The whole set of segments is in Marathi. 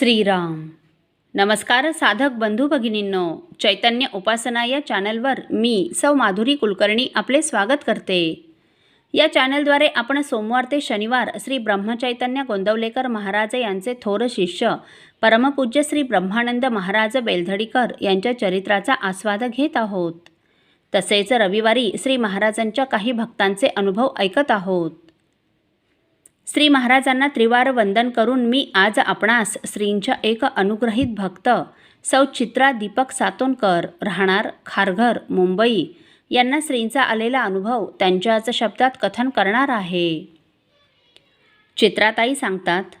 श्रीराम. नमस्कार साधक बंधू भगिनींनो. चैतन्य उपासना या चॅनलवर मी सौ माधुरी कुलकर्णी आपले स्वागत करते. या चॅनलद्वारे आपण सोमवार ते शनिवार श्री ब्रह्मचैतन्य गोंदवलेकर महाराज यांचे थोर शिष्य परमपूज्य श्री ब्रह्मानंद महाराज बेलधडीकर यांच्या चरित्राचा आस्वाद घेत आहोत. तसेच रविवारी श्री महाराजांच्या काही भक्तांचे अनुभव ऐकत आहोत. श्री महाराजांना त्रिवार वंदन करून मी आज आपणास श्रींच्या एक अनुग्रहित भक्त सौ चित्रा दीपक सातोनकर राहणार खारघर मुंबई यांना श्रींचा आलेला अनुभव त्यांच्याच शब्दात कथन करणार आहे. चित्राताई सांगतात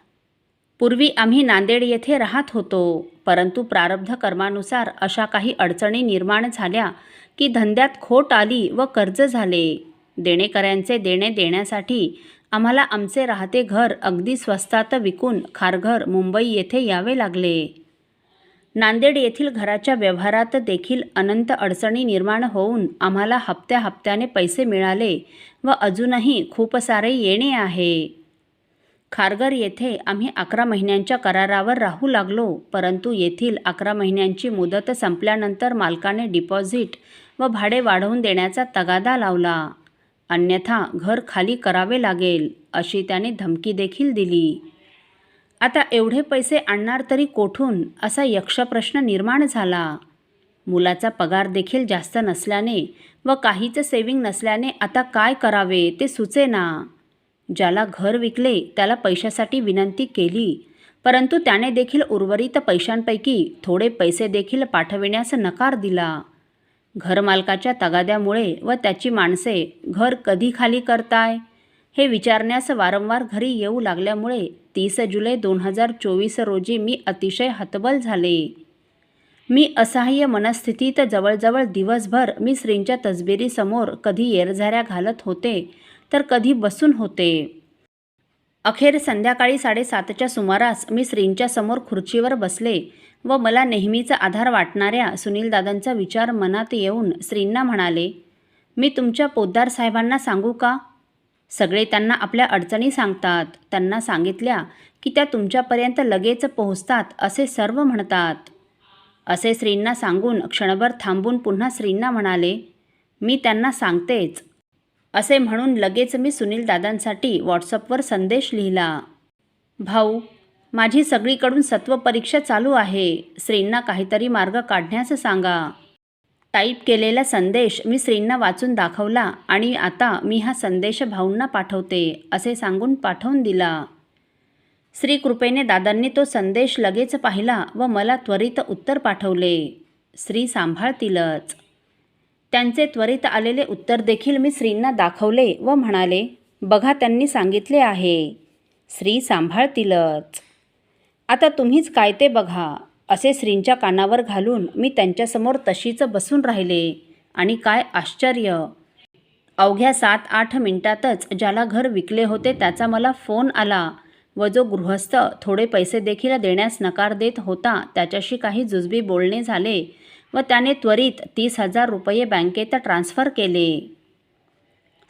पूर्वी आम्ही नांदेड येथे राहत होतो परंतु प्रारब्ध कर्मानुसार अशा काही अडचणी निर्माण झाल्या की धंद्यात खोट आली व कर्ज झाले. देणेकऱ्यांचे देणे देण्यासाठी आम्हाला आमचे राहते घर अगदी स्वस्तात विकून खारघर मुंबई येथे यावे लागले. नांदेड येथील घराच्या व्यवहारात देखील अनंत अडचणी निर्माण होऊन आम्हाला हप्त्या हप्त्याने पैसे मिळाले व अजूनही खूप सारे येणे आहे. खारघर येथे आम्ही अकरा महिन्यांच्या करारावर राहू लागलो परंतु येथील अकरा महिन्यांची मुदत संपल्यानंतर मालकाने डिपॉझिट व भाडे वाढवून देण्याचा तगादा लावला. अन्यथा घर खाली करावे लागेल अशी त्याने धमकी देखील दिली. आता एवढे पैसे आणणार तरी कोठून? असा यक्षप्रश्न निर्माण झाला. मुलाचा पगार देखील जास्त नसल्याने व काहीच सेविंग नसल्याने आता काय करावे ते सुचेना. ज्याला घर विकले त्याला पैशासाठी विनंती केली परंतु त्याने देखील उर्वरित पैशांपैकी थोडे पैसे देखील पाठविण्यास नकार दिला. घरमालकाच्या तगाद्यामुळे व त्याची माणसे घर कधी खाली करताय? हे विचारण्यास वारंवार घरी येऊ लागल्यामुळे तीस जुलै दोन हजार चोवीस रोजी मी अतिशय हतबल झाले. मी असहाय्य मनस्थितीत जवळजवळ दिवसभर मी श्रींच्या तसबिरीसमोर कधी येरझाऱ्या घालत होते तर कधी बसून होते. अखेर संध्याकाळी साडेसातच्या सुमारास मी श्रींच्या समोर खुर्चीवर बसले व मला नेहमीचा आधार वाटणाऱ्या सुनीलदादांचा विचार मनात येऊन श्रींना म्हणाले मी तुमच्या पोद्दार साहेबांना सांगू का? सगळे त्यांना आपल्या अडचणी सांगतात. त्यांना सांगितल्या की त्या तुमच्यापर्यंत लगेच पोहोचतात असे सर्व म्हणतात. असे श्रींना सांगून क्षणभर थांबून पुन्हा श्रींना म्हणाले मी त्यांना सांगतेच. असे म्हणून लगेच मी सुनील दादांसाठी व्हॉट्सअपवर संदेश लिहिला. भाऊ माझी सगळीकडून सत्वपरीक्षा चालू आहे. श्रींना काहीतरी मार्ग काढण्यास सांगा. टाईप केलेला संदेश मी श्रींना वाचून दाखवला आणि आता मी हा संदेश भाऊंना पाठवते असे सांगून पाठवून दिला. श्री कृपेने दादांनी तो संदेश लगेच पाहिला व मला त्वरित उत्तर पाठवले. श्री सांभाळतीलच. त्यांचे त्वरित आलेले उत्तर देखील मी श्रींना दाखवले व म्हणाले बघा त्यांनी सांगितले आहे. श्री सांभाळतीलच. आता तुम्हीच काय ते बघा. असे श्रींच्या कानावर घालून मी त्यांच्यासमोर तशीच बसून राहिले. आणि काय आश्चर्य. अवघ्या सात आठ मिनिटातच ज्याला घर विकले होते त्याचा मला फोन आला व जो गृहस्थ थोडे पैसे देखील देण्यास नकार देत होता त्याच्याशी काही जुजबी बोलणे झाले व त्याने त्वरित तीस हजार रुपये बँकेत ट्रान्स्फर केले.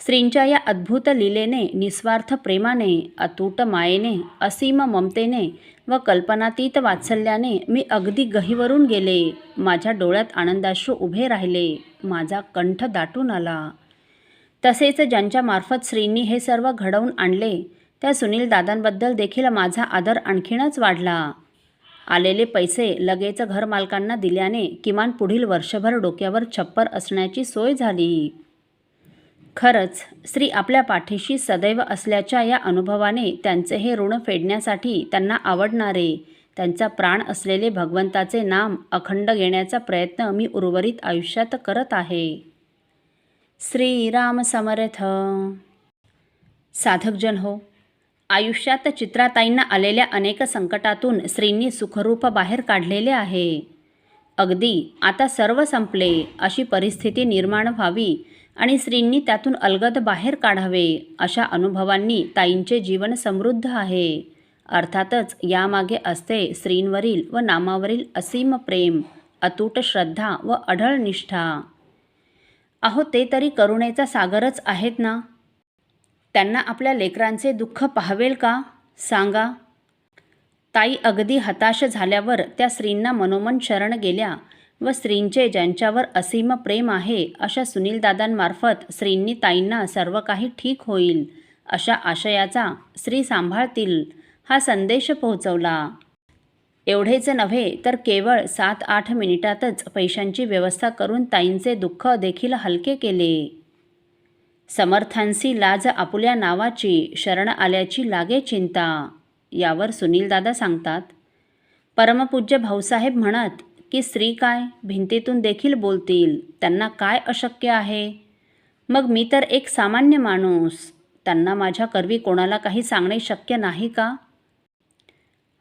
श्रींच्या या अद्भुत लीलेने निस्वार्थ प्रेमाने अतूट मायेने असीम ममतेने व कल्पनातीत वात्सल्याने मी अगदी गहीवरून गेले. माझ्या डोळ्यात आनंदाश्रू उभे राहिले. माझा कंठ दाटून आला. तसेच ज्यांच्यामार्फत श्रींनी हे सर्व घडवून आणले त्या सुनील दादांबद्दल देखील माझा आदर आणखीनच वाढला. आलेले पैसे लगेच घरमालकांना दिल्याने किमान पुढील वर्षभर डोक्यावर छप्पर असण्याची सोय झाली. खरंच श्री आपल्या पाठीशी सदैव असल्याच्या या अनुभवाने त्यांचे हे ऋण फेडण्यासाठी त्यांना आवडणारे त्यांचा प्राण असलेले भगवंताचे नाम अखंड घेण्याचा प्रयत्न मी उर्वरित आयुष्यात करत आहे. श्रीराम समर्थ. साधकजन हो आयुष्यात चित्राताईंना आलेल्या अनेक संकटातून स्त्रींनी सुखरूप बाहेर काढलेले आहे. अगदी आता सर्व संपले अशी परिस्थिती निर्माण व्हावी आणि स्त्रींनी त्यातून अलगद बाहेर काढावे अशा अनुभवांनी ताईंचे जीवन समृद्ध आहे. अर्थातच यामागे असते स्त्रींवरील व नामावरील असीम प्रेम अतूट श्रद्धा व अढळ निष्ठा. अहो ते तरी करुणेचा सागरच आहेत ना? त्यांना आपल्या लेकरांचे दुःख पाहावेल का? सांगा. ताई अगदी हताश झाल्यावर त्या स्त्रींना मनोमन शरण गेल्या. व स्त्रींचे ज्यांच्यावर असीम प्रेम आहे अशा सुनीलदादांमार्फत श्रींनी ताईंना सर्व काही ठीक होईल अशा आशयाचा स्त्री सांभाळतील हा संदेश पोहोचवला. एवढेच नव्हे तर केवळ सात आठ मिनिटातच पैशांची व्यवस्था करून ताईंचे दुःख देखील हलके केले. समर्थांसी लाज आपुल्या नावाची शरण आल्याची लागे चिंता यावर सुनीलदादा सांगतात. परमपूज्य भाऊसाहेब म्हणत की स्त्री काय भिंतीतून देखील बोलतील? त्यांना काय अशक्य आहे? मग मी तर एक सामान्य माणूस. त्यांना माझ्या करवी कोणाला काही सांगणे शक्य नाही का?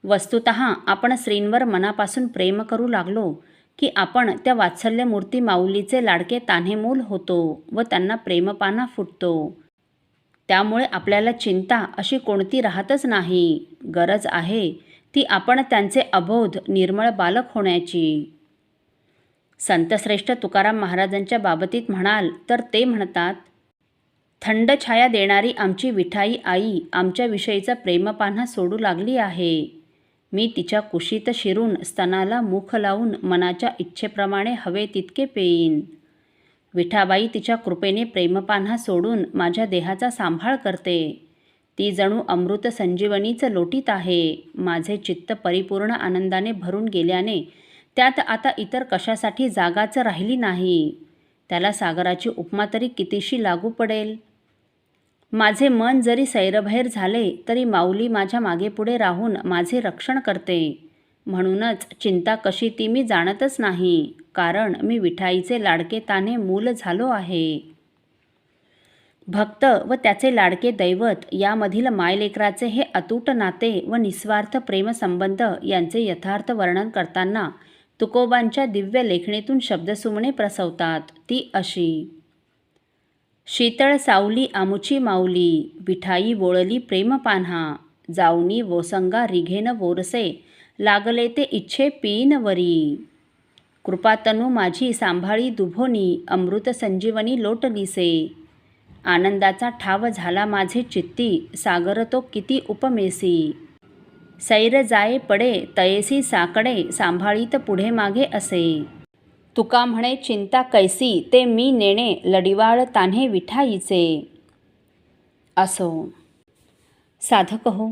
वस्तुत आपण स्त्रींवर मनापासून प्रेम करू लागलो की आपण त्या वात्सल्यमूर्ती माऊलीचे लाडके तान्हेमूल होतो व त्यांना प्रेमपाना फुटतो. त्यामुळे आपल्याला चिंता अशी कोणती राहतच नाही. गरज आहे ती आपण त्यांचे अबोध निर्मळ बालक होण्याची. संतश्रेष्ठ तुकाराम महाराजांच्या बाबतीत म्हणाल तर ते म्हणतात थंड छाया देणारी आमची विठाई आई आमच्याविषयीचा प्रेमपान्हा सोडू लागली आहे. मी तिच्या कुशीत शिरून स्तनाला मुख लावून मनाच्या इच्छेप्रमाणे हवे तितके पेईन. विठाबाई तिच्या कृपेने प्रेमपान्हा सोडून माझ्या देहाचा सांभाळ करते. ती जणू अमृत संजीवनीचं लोटीत आहे. माझे चित्त परिपूर्ण आनंदाने भरून गेल्याने त्यात आता इतर कशासाठी जागाच राहिली नाही. त्याला सागराची उपमा तरी कितीशी लागू पडेल? माझे मन जरी सैरभैर झाले तरी माऊली माझ्या मागेपुढे राहून माझे रक्षण करते. म्हणूनच चिंता कशी ती मी जाणतच नाही. कारण मी विठाईचे लाडके ताने मूल झालो आहे. भक्त व त्याचे लाडके दैवत यामधील मायलेकराचे हे अतूट नाते व निस्वार्थ प्रेमसंबंध यांचे यथार्थ वर्णन करताना तुकोबांच्या दिव्य लेखणीतून शब्दसुमणे प्रसवतात. ती अशी शीतळ सावली आमुची माऊली विठाई वोळली प्रेमपान्हा जाऊनी वोसंगा रिघेन वोरसे लागले ते इच्छे पीन वरी. कृपातनू माझी सांभाळी दुभोनी अमृत संजीवनी लोटलीसे आनंदाचा ठाव झाला माझे चित्ती सागर तो किती उपमेसी. सैर जाये पडे तयेसी साकडे सांभाळीत पुढे मागे असे. तुका म्हणे चिंता कैसी ते मी नेणे लडिवाळ तान्हे विठाईचे. असो. साधक हो.